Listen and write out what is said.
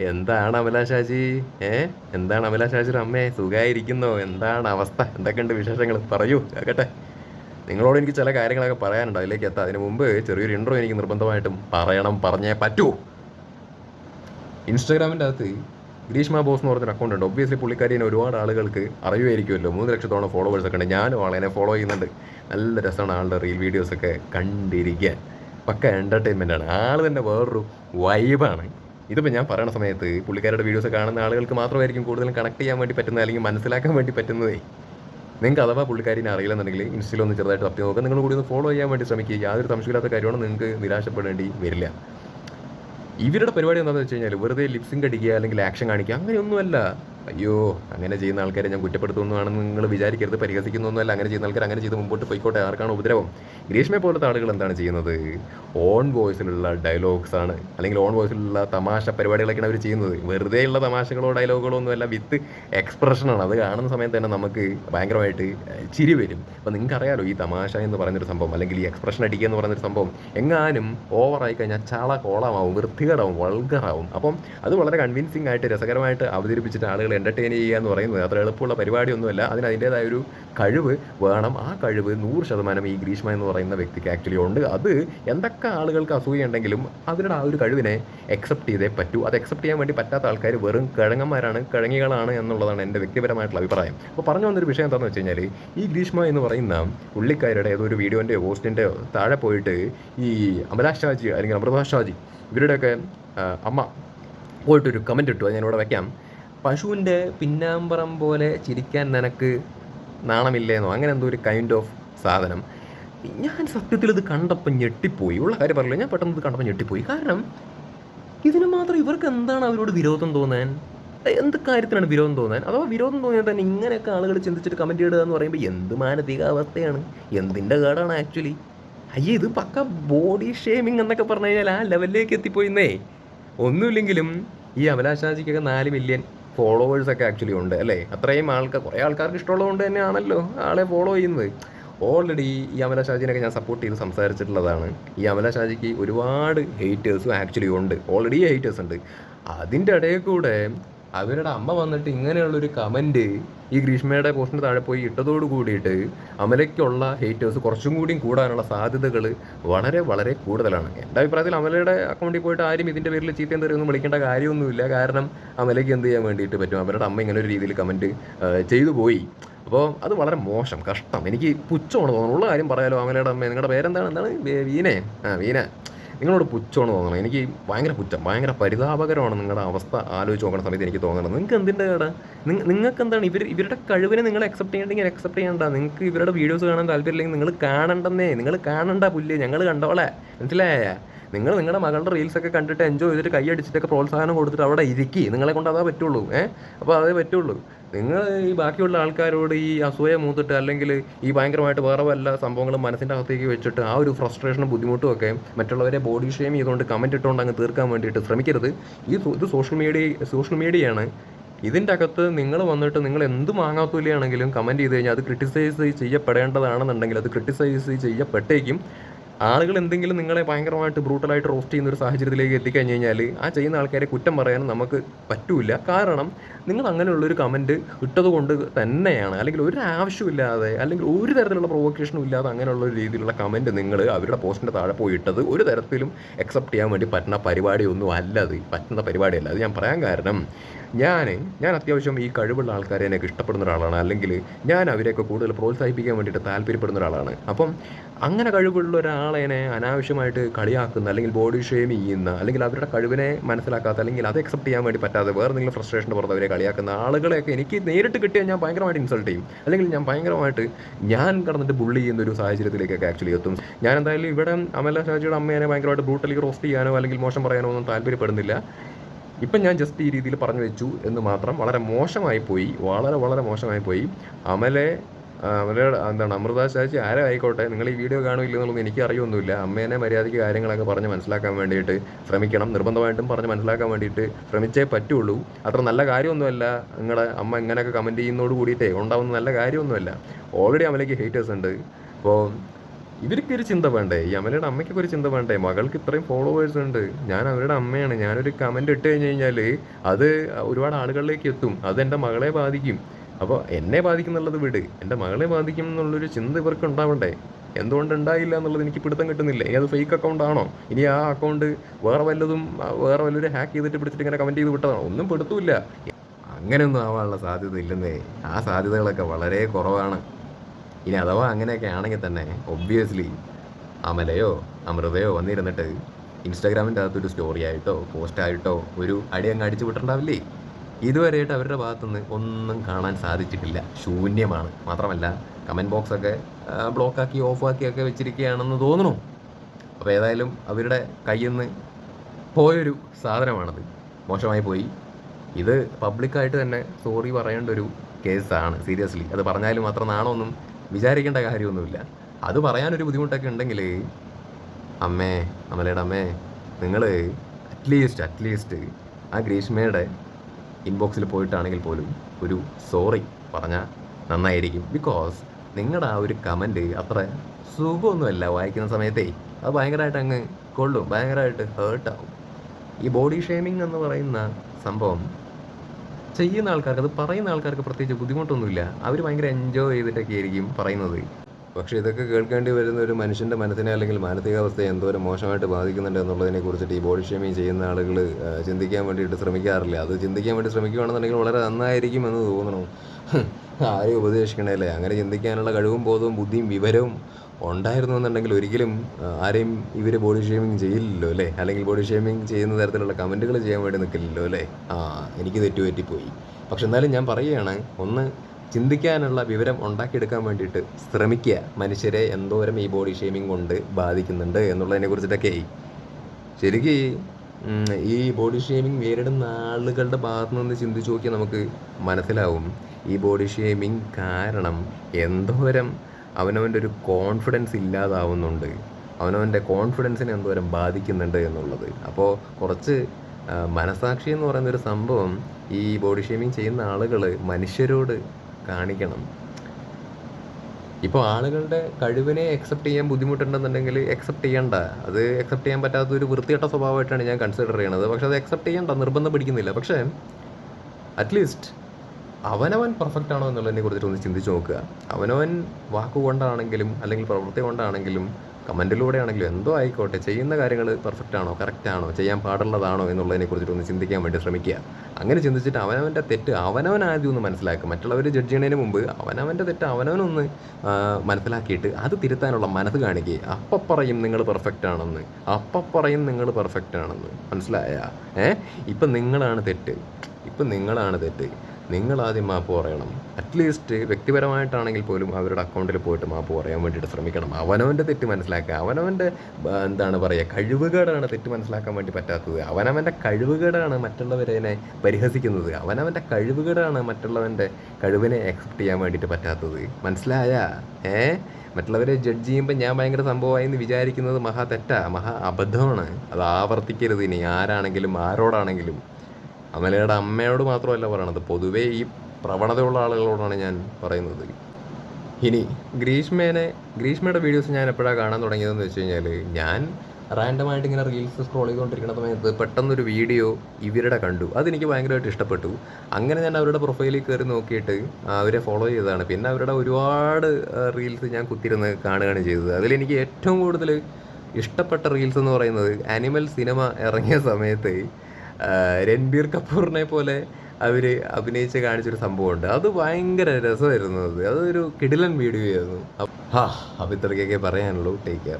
എന്താണ് അമലാശാജി ഏ? എന്താണ് അമലാശാജി അമ്മേ? സുഖമായിരിക്കുന്നോ എന്താണ് അവസ്ഥ? എന്തൊക്കെയുണ്ട് വിശേഷങ്ങൾ? പറയൂ കേട്ടെ നിങ്ങളോട് എനിക്ക് ചില കാര്യങ്ങളൊക്കെ പറയാനുണ്ട്. അതിലേക്ക് എത്താം. അതിന് മുമ്പ് ചെറിയൊരു ഇൻട്രോ എനിക്ക് നിർബന്ധമായിട്ടും പറയണം പറഞ്ഞേ പറ്റൂ. ഇൻസ്റ്റാഗ്രാമിന്റെ അകത്ത് ഗ്രീഷ്മ ബോസ് എന്ന് പറഞ്ഞൊരു അക്കൗണ്ട് ഉണ്ട്. ഒബ്വിയസ്ലി പുള്ളിക്കാരിനെ ഒരുപാട് ആളുകൾക്ക് അറിയുമായിരിക്കുമല്ലോ. മൂന്ന് ലക്ഷത്തോളം ഫോളോവേഴ്സ് ഒക്കെ ഉണ്ട്. ഞാനും ആളെ ഫോളോ ചെയ്യുന്നുണ്ട്. നല്ല രസമാണ് ആളുടെ റീൽ വീഡിയോസൊക്കെ കണ്ടിരിക്കാൻ. പക്ക എന്റർടൈൻമെന്റ് ആണ്. ആൾ തന്നെ വേറൊരു വൈബാണ് ഇതിപ്പോൾ ഞാൻ പറയുന്ന സമയത്ത് പുള്ളിക്കാരുടെ വീഡിയോസ് കാണുന്ന ആളുകൾക്ക് മാത്രമായിരിക്കും കൂടുതലും കണക്ട് ചെയ്യാൻ വേണ്ടി പറ്റുന്നത് അല്ലെങ്കിൽ മനസ്സിലാക്കാൻ വേണ്ടി പറ്റുന്നതേ. നിങ്ങൾക്ക് അഥവാ പുള്ളിക്കാരിനെ അറിയില്ലെന്നുണ്ടെങ്കിൽ ഇൻസ്റ്റയിൽ ഒന്ന് ചെറുതായിട്ട് തപ്പി നോക്കുക. നിങ്ങൾ കൂടി ഒന്ന് ഫോളോ ചെയ്യാൻ വേണ്ടി ശ്രമിക്കുക. യാതൊരു സംശയമില്ലാത്ത കാര്യമാണ് നിങ്ങൾക്ക് നിരാശപ്പെടേണ്ടി വരില്ല. ഇവരുടെ പരിപാടി എന്താണെന്ന് വെച്ച് കഴിഞ്ഞാൽ വെറുതെ ലിപ്സിങ് അടിക്കുക അല്ലെങ്കിൽ ആക്ഷൻ കാണിക്കുക അങ്ങനെയൊന്നുമല്ല. അയ്യോ അങ്ങനെ ചെയ്യുന്ന ആൾക്കാരെ ഞാൻ കുറ്റപ്പെടുത്തുന്നതാണെന്ന് നിങ്ങൾ വിചാരിക്കരുത് പരിഹസിക്കുന്നൊന്നുമല്ല. അങ്ങനെ ചെയ്യുന്ന ആൾക്കാർ അങ്ങനെ ചെയ്ത് മുമ്പോട്ട് പോയിക്കോട്ടെ ആർക്കാണ് ഉപദ്രവം? ഗ്രീഷ്മയെ പോലത്തെ ആളുകൾ എന്താണ് ചെയ്യുന്നത്? ഓൺ വോയിസിലുള്ള ഡയലോഗ്സ് ആണ്. അല്ലെങ്കിൽ ഓൺ വോയിസിലുള്ള തമാശ പരിപാടികളൊക്കെയാണ് അവർ ചെയ്യുന്നത്. വെറുതെ ഉള്ള തമാശകളോ ഡയലോഗുകളോ ഒന്നുമല്ല വിത്ത് എക്സ്പ്രഷനാണ് അത് കാണുന്ന സമയത്ത് തന്നെ നമുക്ക് ഭയങ്കരമായിട്ട് ചിരി വരും. അപ്പോൾ നിങ്ങൾക്ക് അറിയാലോ ഈ തമാശ എന്ന് പറയുന്നൊരു സംഭവം അല്ലെങ്കിൽ ഈ എക്സ്പ്രഷൻ അടിക്കുക എന്ന് പറയുന്നൊരു സംഭവം എങ്ങാനും ഓവറായി കഴിഞ്ഞാൽ ചാള കോളമാവും വൃത്തികേടാവും വൾഗറാവും അപ്പം അത് വളരെ കൺവിൻസിംഗ് ആയിട്ട് രസകരമായിട്ട് അവതരിപ്പിച്ചിട്ട് ആളുകൾ എന്റർടൈൻ ചെയ്യുക എന്ന് പറയുന്നത് അത്ര എളുപ്പമുള്ള പരിപാടിയൊന്നുമല്ല. അതിന് അതിന്റേതായ ഒരു കഴിവ് വേണം. ആ കഴിവ് നൂറ് ശതമാനം ഈ ഗ്രീഷ്മ എന്ന് പറയുന്ന വ്യക്തിക്ക് ആക്ച്വലി ഉണ്ട്. അത് എന്തൊക്കെ ആളുകൾക്ക് അസൂയുണ്ടെങ്കിലും അവരുടെ ആ ഒരു കഴിവിനെ അക്സെപ്റ്റ് ചെയ്തേ പറ്റൂ. അത് അക്സെപ്റ്റ് ചെയ്യാൻ വേണ്ടി പറ്റാത്ത ആൾക്കാർ വെറും കിഴങ്ങന്മാരാണ് കിഴങ്ങികളാണ് എന്നുള്ളതാണ് എന്റെ വ്യക്തിപരമായിട്ടുള്ള അഭിപ്രായം. അപ്പോൾ പറഞ്ഞു വന്നൊരു വിഷയം എന്താണെന്ന് വെച്ച് കഴിഞ്ഞാൽ ഈ ഗ്രീഷ്മ എന്ന് പറയുന്ന പുള്ളിക്കാരുടെ ഏതോ ഒരു വീഡിയോന്റെയോ പോസ്റ്റിന്റെയോ താഴെ പോയിട്ട് ഈ അമലാ ഷാജി അല്ലെങ്കിൽ അമൃത ഷാജി ഇവരുടെയൊക്കെ അമ്മ പോയിട്ടൊരു കമന്റ് ഇട്ടു. അത് ഞാനിവിടെ വയ്ക്കാം പശുവിന്റെ പിന്നാമ്പറം പോലെ ചിരിക്കാൻ നിനക്ക് നാണമില്ലേന്നോ? അങ്ങനെ എന്തോ ഒരു കൈൻഡ് ഓഫ് സാധനം. ഞാൻ സത്യത്തിൽ ഇത് കണ്ടപ്പോൾ ഞെട്ടിപ്പോയി. ഉള്ള കാര്യം പറയില്ല ഞാൻ പെട്ടെന്ന് ഇത് കണ്ടപ്പോൾ ഞെട്ടിപ്പോയി. കാരണം ഇതിന് മാത്രം ഇവർക്ക് എന്താണ് അവരോട് വിരോധം തോന്നാൻ? എന്ത് കാര്യത്തിനാണ് വിരോധം തോന്നാൻ? അഥവാ വിരോധം തോന്നിയാൽ തന്നെ ഇങ്ങനെയൊക്കെ ആളുകൾ ചിന്തിച്ചിട്ട് കമന്റ് ഇടുക എന്ന് പറയുമ്പോൾ എന്ത് മാനസികാവസ്ഥയാണ്? എന്തിന്റെ കേടാണ് ആക്ച്വലി അയ്യേ ഇത് പക്ക ബോഡി ഷേമിങ് എന്നൊക്കെ പറഞ്ഞു കഴിഞ്ഞാൽ ആ ലെവലിലേക്ക് എത്തിപ്പോയിന്നേ. ഒന്നുമില്ലെങ്കിലും ഈ അമലാശാജിക്കൊക്കെ നാല് മില്യൺ ഫോളോവേഴ്സ് ഒക്കെ ആക്ച്വലി ഉണ്ട് അല്ലേ? അത്രയും ആൾക്കാർ കുറേ ആൾക്കാർക്ക് ഇഷ്ടമുള്ളതുകൊണ്ട് തന്നെയാണല്ലോ ആളെ ഫോളോ ചെയ്യുന്നത്. ഓൾറെഡി ഈ അമല ഷാജിനൊക്കെ ഞാൻ സപ്പോർട്ട് ചെയ്ത് സംസാരിച്ചിട്ടുള്ളതാണ്. ഈ അമല ഷാജിക്ക് ഒരുപാട് ഹെയ്റ്റേഴ്സും ആക്ച്വലി ഉണ്ട്. ഓൾറെഡി ഹെയ്റ്റേഴ്സ് ഉണ്ട്. അതിന്റെ ഇടയിൽ കൂടെ അവരുടെ അമ്മ വന്നിട്ട് ഇങ്ങനെയുള്ള ഒരു കമന്റ് ഈ ഗ്രീഷ്മയുടെ പോസ്റ്റിന് താഴെ പോയി ഇട്ടതോട് കൂടിയിട്ട് അമലയ്ക്കുള്ള ഹേറ്റേഴ്സ് കുറച്ചും കൂടിയും കൂടാനുള്ള സാധ്യതകൾ വളരെ വളരെ കൂടുതലാണ്. എന്റെ അഭിപ്രായത്തിൽ അമലയുടെ അക്കൗണ്ടിൽ പോയിട്ട് ആരും ഇതിന്റെ പേരിൽ ചീത്തയും തെറിയൊന്നും വിളിക്കേണ്ട കാര്യമൊന്നുമില്ല. കാരണം അമലയ്ക്ക് എന്ത് ചെയ്യാൻ വേണ്ടിയിട്ട് പറ്റും? അവരുടെ അമ്മ ഇങ്ങനെ ഒരു രീതിയിൽ കമന്റ് ചെയ്തു പോയി. അപ്പോൾ അത് വളരെ മോശം കഷ്ടം. എനിക്ക് പുച്ഛമാണ് തോന്നുന്നു ഉള്ള കാര്യം പറയാലോ അമലയുടെ അമ്മ നിങ്ങളുടെ പേരെന്താണ്? എന്താണ്? വീനെ. ആ വീണ നിങ്ങളോട് പുച്ഛമാണ് തോന്നണം എനിക്ക് ഭയങ്കര പുച്ഛം. ഭയങ്കര പരിതാപകരമാണ് നിങ്ങളുടെ അവസ്ഥ ആലോചിച്ച് നോക്കുന്ന സമയത്ത് എനിക്ക് തോന്നണം നിങ്ങൾക്ക് എന്തിന്റെ കട? നിങ്ങൾക്ക് എന്താണ്? ഇവർ ഇവരുടെ കഴിവിനെ നിങ്ങൾ അക്സെപ്റ്റ് ചെയ്യണ്ടെങ്കിൽ അക്സെപ്റ്റ് ചെയ്യണ്ട. നിങ്ങൾക്ക് ഇവരുടെ വീഡിയോസ് കാണാൻ താല്പര്യമില്ലെങ്കിൽ നിങ്ങൾ കാണണ്ടെന്നേ. നിങ്ങൾ കാണണ്ട പുല്ല്. ഞങ്ങൾ കണ്ടോളെ മനസ്സിലായ? നിങ്ങൾ നിങ്ങളുടെ മകളുടെ റീൽസൊക്കെ കണ്ടിട്ട് എൻജോയ് ചെയ്തിട്ട് കൈ അടിച്ചിട്ടൊക്കെ പ്രോത്സാഹനം കൊടുത്തിട്ട് അവിടെ ഇരിക്കി. നിങ്ങളെ കൊണ്ട് അതേ പറ്റുള്ളൂ. ഏഹ് അപ്പോൾ അതേ പറ്റുള്ളൂ. നിങ്ങൾ ഈ ബാക്കിയുള്ള ആൾക്കാരോട് ഈ അസൂയ മൂത്തിട്ട് അല്ലെങ്കിൽ ഈ ഭയങ്കരമായിട്ട് വേറെ വല്ല സംഭവങ്ങളും മനസ്സിന്റെ അകത്തേക്ക് വെച്ചിട്ട് ആ ഒരു ഫ്രസ്ട്രേഷനും ബുദ്ധിമുട്ടും ഒക്കെ മറ്റുള്ളവരെ ബോഡി ഷെയിം ചെയ്തുകൊണ്ട് കമന്റ് ഇട്ടുകൊണ്ട് അങ്ങ് തീർക്കാൻ വേണ്ടിയിട്ട് ശ്രമിക്കരുത്. ഈ ഇത് സോഷ്യൽ മീഡിയ സോഷ്യൽ മീഡിയയാണ് ഇതിന്റെ അകത്ത് നിങ്ങൾ വന്നിട്ട് നിങ്ങൾ എന്ത് മാങ്ങാത്തൂലിയാണെങ്കിലും കമന്റ് ചെയ്ത് കഴിഞ്ഞാൽ അത് ക്രിട്ടിസൈസ് ചെയ്യപ്പെടേണ്ടതാണെന്നുണ്ടെങ്കിൽ അത് ക്രിട്ടിസൈസ് ചെയ്യപ്പെട്ടേക്കും. ആളുകൾ എന്തെങ്കിലും നിങ്ങളെ ഭയങ്കരമായിട്ട് ബ്രൂട്ടലായിട്ട് റോസ്റ്റ് ചെയ്യുന്ന ഒരു സാഹചര്യത്തിലേക്ക് എത്തിക്കഴിഞ്ഞ് കഴിഞ്ഞാൽ ആ ചെയ്യുന്ന ആൾക്കാരെ കുറ്റം പറയാൻ നമുക്ക് പറ്റൂല. കാരണം നിങ്ങൾ അങ്ങനെയുള്ളൊരു കമന്റ് ഇട്ടത് കൊണ്ട് തന്നെയാണ്. അല്ലെങ്കിൽ ഒരു ആവശ്യമില്ലാതെ അല്ലെങ്കിൽ ഒരു തരത്തിലുള്ള പ്രൊവോക്കേഷനും ഇല്ലാതെ അങ്ങനെയുള്ള ഒരു രീതിയിലുള്ള കമന്റ് നിങ്ങൾ അവരുടെ പോസ്റ്റിന്റെ താഴെ പോയി ഇട്ടത് ഒരു തരത്തിലും അക്സെപ്റ്റ് ചെയ്യാൻ വേണ്ടി പറ്റുന്ന പരിപാടിയൊന്നും അല്ല അത്. പറ്റുന്ന പരിപാടിയല്ല. അത് ഞാൻ പറയാൻ കാരണം ഞാൻ ഞാൻ അത്യാവശ്യം ഈ കഴിവുള്ള ആൾക്കാരെ എനിക്ക് ഇഷ്ടപ്പെടുന്ന ഒരാളാണ്. അല്ലെങ്കിൽ ഞാൻ അവരെയൊക്കെ കൂടുതൽ പ്രോത്സാഹിപ്പിക്കാൻ വേണ്ടിയിട്ട് താല്പര്യപ്പെടുന്ന ഒരാളാണ്. അപ്പം അങ്ങനെ കഴിവുള്ള ഒരാളെ അനാവശ്യമായിട്ട് കളിയാക്കുന്ന അല്ലെങ്കിൽ ബോഡി ഷെയിം ചെയ്യുന്ന അല്ലെങ്കിൽ അവരുടെ കഴിവിനെ മനസ്സിലാക്കാത്ത അല്ലെങ്കിൽ അത് അക്സെപ്റ്റ് ചെയ്യാൻ വേണ്ടി പറ്റാതെ വേറെ എന്തെങ്കിലും ഫ്രസ്ട്രേഷന്റെ പുറത്ത് അവരെ കളിയാക്കുന്ന ആളുകളെയൊക്കെ എനിക്ക് നേരിട്ട് കിട്ടിയാൽ ഞാൻ ഭയങ്കരമായിട്ട് ഇൻസൾട്ട് ചെയ്യും. അല്ലെങ്കിൽ ഞാൻ ഭയങ്കരമായിട്ട് ഞാൻ കടന്നിട്ട് ബുള്ളി ചെയ്യുന്ന ഒരു സാഹചര്യത്തിലേക്കൊക്കെ ആക്ച്വലി എത്തും. ഞാൻ എന്തായാലും ഇവിടെ അമല ഷാജിയുടെ അമ്മേനെ ഭയങ്കരമായിട്ട് ബ്രൂട്ടലി റോസ്റ്റ് ചെയ്യാനോ അല്ലെങ്കിൽ മോശം പറയാനോ ഒന്നും താല്പര്യപ്പെടുന്നില്ല. ഇപ്പം ഞാൻ ജസ്റ്റ് ഈ രീതിയിൽ പറഞ്ഞു വെച്ചു എന്ന് മാത്രം വളരെ മോശമായി പോയി വളരെ വളരെ മോശമായി പോയി. അമലെ അമലയുടെ എന്താണ് അമൃത ചാച്ചി ആരും ആയിക്കോട്ടെ നിങ്ങൾ ഈ വീഡിയോ കാണില്ല എനിക്ക് അറിയൊന്നുമില്ല. അമ്മേനെ മര്യാദയ്ക്ക് കാര്യങ്ങളൊക്കെ പറഞ്ഞ് മനസ്സിലാക്കാൻ വേണ്ടിയിട്ട് ശ്രമിക്കണം. നിർബന്ധമായിട്ടും പറഞ്ഞ് മനസ്സിലാക്കാൻ വേണ്ടിയിട്ട് ശ്രമിച്ചേ പറ്റുള്ളൂ. അത്ര നല്ല കാര്യമൊന്നുമല്ല. നിങ്ങളുടെ അമ്മ ഇങ്ങനെയൊക്കെ കമന്റ് ചെയ്യുന്നതോട് കൂടിയിട്ടേ ഉണ്ടാവുന്ന നല്ല കാര്യമൊന്നുമല്ല. ഓൾറെഡി അമലേക്ക് ഹേറ്റേഴ്സ് ഉണ്ട്. അപ്പോൾ ഇവർക്ക് ഒരു ചിന്ത വേണ്ടേ? ഈ അമലയുടെ അമ്മയ്ക്കൊക്കെ ഒരു ചിന്ത വേണ്ടേ? മകൾക്ക് ഇത്രയും ഫോളോവേഴ്സ് ഉണ്ട്. ഞാൻ അവരുടെ അമ്മയാണ്. ഞാനൊരു കമന്റ് ഇട്ട് കഴിഞ്ഞ് കഴിഞ്ഞാൽ അത് ഒരുപാട് ആളുകളിലേക്ക് എത്തും. അത് എന്റെ മകളെ ബാധിക്കും. അപ്പോൾ എന്നെ ബാധിക്കുന്നുള്ളത് വിട്. എന്റെ മകളെ ബാധിക്കും എന്നുള്ളൊരു ചിന്ത ഇവർക്ക് ഉണ്ടാവണ്ടേ? എന്തുകൊണ്ട് ഉണ്ടായില്ല എന്നുള്ളത് എനിക്ക് പിടുത്തം കിട്ടുന്നില്ല? ഇനി അത് ഫേക്ക് അക്കൗണ്ട് ആണോ? ഇനി ആ അക്കൗണ്ട് വേറെ വല്ലതും വേറെ വല്ലൊരു ഹാക്ക് ചെയ്തിട്ട് പിടിച്ചിട്ട് ഇങ്ങനെ കമന്റ് ചെയ്ത് വിട്ടതാണോ? ഒന്നും പിടുത്തൂല്ല അങ്ങനെയൊന്നും ആവാനുള്ള സാധ്യത ഇല്ലെന്നേ. ആ സാധ്യതകളൊക്കെ വളരെ കുറവാണ്. ഇനി അഥവാ അങ്ങനെയൊക്കെ ആണെങ്കിൽ തന്നെ ഒബ്വിയസ്ലി അമലയോ അമൃതയോ വന്നിരുന്നിട്ട് ഇൻസ്റ്റാഗ്രാമിന്റെ അകത്തൊരു സ്റ്റോറി ആയിട്ടോ പോസ്റ്റായിട്ടോ ഒരു അടി അങ്ങ് അടിച്ചു വിട്ടിട്ടുണ്ടാവില്ലേ? ഇതുവരെയായിട്ട് അവരുടെ ഭാഗത്തുനിന്ന് ഒന്നും കാണാൻ സാധിച്ചിട്ടില്ല. ശൂന്യമാണ്. മാത്രമല്ല കമന്റ് ബോക്സൊക്കെ ബ്ലോക്കാക്കി ഓഫാക്കിയൊക്കെ വെച്ചിരിക്കുകയാണെന്ന് തോന്നുന്നു. അപ്പോൾ ഏതായാലും അവരുടെ കയ്യിൽ നിന്ന് പോയൊരു സാധനമാണത്. മോശമായി പോയി. ഇത് പബ്ലിക്കായിട്ട് തന്നെ സോറി പറയേണ്ട ഒരു കേസാണ് സീരിയസ്ലി അത് പറഞ്ഞാലും മാത്രം നാണമൊന്നും വിചാരിക്കേണ്ട കാര്യമൊന്നുമില്ല. അത് പറയാനൊരു ബുദ്ധിമുട്ടൊക്കെ ഉണ്ടെങ്കിൽ അമ്മേ അമലയുടെ അമ്മേ നിങ്ങൾ അറ്റ്ലീസ്റ്റ് അറ്റ്ലീസ്റ്റ് ആ ഗ്രീഷ്മയുടെ ഇൻബോക്സിൽ പോയിട്ടാണെങ്കിൽ പോലും ഒരു സോറി പറഞ്ഞാൽ നന്നായിരിക്കും. ബിക്കോസ് നിങ്ങളുടെ ആ ഒരു കമന്റ് അത്ര സുഖമൊന്നുമല്ല വായിക്കുന്ന സമയത്തേ. അത് ഭയങ്കരമായിട്ട് അങ്ങ് കൊള്ളും ഭയങ്കരമായിട്ട് ഹേർട്ടാവും ഈ ബോഡി ഷേമിംഗ് എന്ന് പറയുന്ന സംഭവം ചെയ്യുന്ന ആൾക്കാർക്ക് അത് പറയുന്ന ആൾക്കാർക്ക് പ്രത്യേകിച്ച് ബുദ്ധിമുട്ടൊന്നുമില്ല. അവർ ഭയങ്കര എൻജോയ് ചെയ്തിട്ടൊക്കെ ആയിരിക്കും പറയുന്നത്. പക്ഷേ ഇതൊക്കെ കേൾക്കേണ്ടി വരുന്ന ഒരു മനുഷ്യന്റെ മനസ്സിനെ അല്ലെങ്കിൽ മാനസികാവസ്ഥയെ എന്തോരം മോശമായിട്ട് ബാധിക്കുന്നുണ്ട് എന്നുള്ളതിനെ കുറിച്ചിട്ട് ഈ ബോഡി ഷേമിങ് ചെയ്യുന്ന ആളുകൾ ചിന്തിക്കാൻ വേണ്ടിയിട്ട് ശ്രമിക്കാറില്ല. അത് ചിന്തിക്കാൻ വേണ്ടി ശ്രമിക്കുകയാണെന്നുണ്ടെങ്കിൽ വളരെ നന്നായിരിക്കും എന്ന് തോന്നണം ആരെയും ഉപദേശിക്കണേലേ അങ്ങനെ ചിന്തിക്കാനുള്ള കഴിവും ബോധവും ബുദ്ധിയും വിവരവും ഉണ്ടായിരുന്നു എന്നുണ്ടെങ്കിൽ ഒരിക്കലും ആരെയും ഇവർ ബോഡി ഷേമിങ് ചെയ്യില്ലല്ലോ അല്ലേ? അല്ലെങ്കിൽ ബോഡി ഷേമിങ് ചെയ്യുന്ന തരത്തിലുള്ള കമന്റുകൾ ചെയ്യാൻ വേണ്ടി നിൽക്കില്ലല്ലോ അല്ലേ? ആ എനിക്ക് തെറ്റുപറ്റിപ്പോയി. പക്ഷെ എന്നാലും ഞാൻ പറയുകയാണ് ഒന്ന് ചിന്തിക്കാനുള്ള വിവരം ഉണ്ടാക്കിയെടുക്കാൻ വേണ്ടിയിട്ട് ശ്രമിക്കുക. മനുഷ്യരെ എന്തോരം ഈ ബോഡി ഷേമിംഗ് കൊണ്ട് ബാധിക്കുന്നുണ്ട് എന്നുള്ളതിനെ കുറിച്ചിട്ടൊക്കെ. ശരിക്കും ഈ ബോഡി ഷേമിംഗ് നേരിടുന്ന ആളുകളുടെ ഭാഗത്തു നിന്ന് ചിന്തിച്ച് നോക്കിയാൽ നമുക്ക് മനസ്സിലാവും. ഈ ബോഡി ഷേമിംഗ് കാരണം എന്തോരം അവനവന്റെ ഒരു കോൺഫിഡൻസ് ഇല്ലാതാവുന്നുണ്ട്. അവനവന്റെ കോൺഫിഡൻസിനെ എന്തോരം ബാധിക്കുന്നുണ്ട് എന്നുള്ളത്. അപ്പോൾ കുറച്ച് മനസാക്ഷി എന്ന് പറയുന്ന ഒരു സംഭവം ഈ ബോഡി ഷേമിംഗ് ചെയ്യുന്ന ആളുകൾ മനുഷ്യരോട് കാണിക്കണം. ഇപ്പോൾ ആളുകളുടെ കഴിവിനെ അക്സെപ്റ്റ് ചെയ്യാൻ ബുദ്ധിമുട്ടുണ്ടെന്നുണ്ടെങ്കിൽ അക്സെപ്റ്റ് ചെയ്യണ്ട. അത് അക്സെപ്റ്റ് ചെയ്യാൻ പറ്റാത്ത ഒരു വൃത്തികെട്ട സ്വഭാവമായിട്ടാണ് ഞാൻ കൺസിഡർ ചെയ്യണത് പക്ഷെ അത് അക്സെപ്റ്റ് ചെയ്യണ്ട നിർബന്ധം പിടിക്കുന്നില്ല. പക്ഷേ അറ്റ്ലീസ്റ്റ് അവനവൻ പെർഫെക്റ്റ് ആണോ എന്നുള്ളതിനെ കുറിച്ചിട്ടൊന്ന് ചിന്തിച്ച് നോക്കുക. അവനവൻ വാക്കുകൊണ്ടാണെങ്കിലും അല്ലെങ്കിൽ പ്രവൃത്തി കൊണ്ടാണെങ്കിലും കമന്റിലൂടെ ആണെങ്കിലും എന്തോ ആയിക്കോട്ടെ ചെയ്യുന്ന കാര്യങ്ങൾ പെർഫെക്റ്റ് ആണോ കറക്റ്റ് ആണോ ചെയ്യാൻ പാടുള്ളതാണോ എന്നുള്ളതിനെ കുറിച്ചിട്ടൊന്ന് ചിന്തിക്കാൻ വേണ്ടി ശ്രമിക്കുക. അങ്ങനെ ചിന്തിച്ചിട്ട് അവനവന്റെ തെറ്റ് അവനവൻ ആദ്യം ഒന്ന് മനസ്സിലാക്കുക. മറ്റുള്ളവർ ജഡ്ജ് ചെയ്യുന്നതിന് മുമ്പ് അവനവന്റെ തെറ്റ് അവനവനൊന്ന് മനസ്സിലാക്കിയിട്ട് അത് തിരുത്താനുള്ള മനസ്സ് കാണിക്കുക. അപ്പം പറയും നിങ്ങൾ പെർഫെക്റ്റ് ആണെന്ന്. അപ്പം പറയും നിങ്ങൾ പെർഫെക്റ്റ് ആണെന്ന്. മനസ്സിലായ? ഏ? ഇപ്പം നിങ്ങളാണ് തെറ്റ്. ഇപ്പം നിങ്ങളാണ് തെറ്റ്. നിങ്ങൾ ആദ്യം മാപ്പ് പറയണം. അറ്റ്ലീസ്റ്റ് വ്യക്തിപരമായിട്ടാണെങ്കിൽ പോലും അവരുടെ അക്കൗണ്ടിൽ പോയിട്ട് മാപ്പ് പറയാൻ വേണ്ടിയിട്ട് ശ്രമിക്കണം. അവനവന്റെ തെറ്റ് മനസ്സിലാക്കുക. അവനവന്റെ എന്താണ് പറയുക കഴിവുകേടാണ് തെറ്റ് മനസ്സിലാക്കാൻ വേണ്ടി പറ്റാത്തത്. അവനവന്റെ കഴിവുകേടാണ് മറ്റുള്ളവരെ പരിഹസിക്കുന്നത്. അവനവന്റെ കഴിവുകേടാണ് മറ്റുള്ളവന്റെ കഴിവിനെ അക്സെപ്റ്റ് ചെയ്യാൻ വേണ്ടിയിട്ട് പറ്റാത്തത്. മനസ്സിലായ? ഏ? മറ്റുള്ളവരെ ജഡ്ജ് ചെയ്യുമ്പോൾ ഞാൻ ഭയങ്കര സംഭവമായി എന്ന് വിചാരിക്കുന്നത് മഹാ തെറ്റാ. മഹാ അബദ്ധമാണ്. അത് ആവർത്തിക്കരുത് ഇനി. ആരാണെങ്കിലും ആരോടാണെങ്കിലും. അമലയുടെ അമ്മയോട് മാത്രമല്ല പറയണത്. പൊതുവേ ഈ പ്രവണതയുള്ള ആളുകളോടാണ് ഞാൻ പറയുന്നത്. ഇനി ഗ്രീഷ്മേനെ ഗ്രീഷ്മയുടെ വീഡിയോസ് ഞാൻ എപ്പോഴാണ് കാണാൻ തുടങ്ങിയതെന്ന് വെച്ച് കഴിഞ്ഞാൽ ഞാൻ റാൻഡമായിട്ട് ഇങ്ങനെ റീൽസ് സ്ക്രോൾ ചെയ്തുകൊണ്ടിരിക്കുന്ന സമയത്ത് പെട്ടെന്നൊരു വീഡിയോ ഇവരുടെ കണ്ടു. അതെനിക്ക് ഭയങ്കരമായിട്ട് ഇഷ്ടപ്പെട്ടു. അങ്ങനെ ഞാൻ അവരുടെ പ്രൊഫൈലിൽ കയറി നോക്കിയിട്ട് അവരെ ഫോളോ ചെയ്തതാണ്. പിന്നെ അവരുടെ ഒരുപാട് റീൽസ് ഞാൻ കുത്തിരുന്ന് കാണുകയാണ് ചെയ്തത്. അതിലെനിക്ക് ഏറ്റവും കൂടുതൽ ഇഷ്ടപ്പെട്ട റീൽസ് എന്ന് പറയുന്നത് ആനിമൽ സിനിമ ഇറങ്ങിയ സമയത്ത് രൺബീർ കപൂറിനെ പോലെ അവർ അഭിനയിച്ച് കാണിച്ചൊരു സംഭവമുണ്ട്. അത് ഭയങ്കര രസമായിരുന്നു അത്. അതൊരു കിടിലൻ വീഡിയോ ആയിരുന്നു. ഹാ അപ്പം ഇത്രയ്ക്കൊക്കെ പറയാനുള്ളൂ. Take care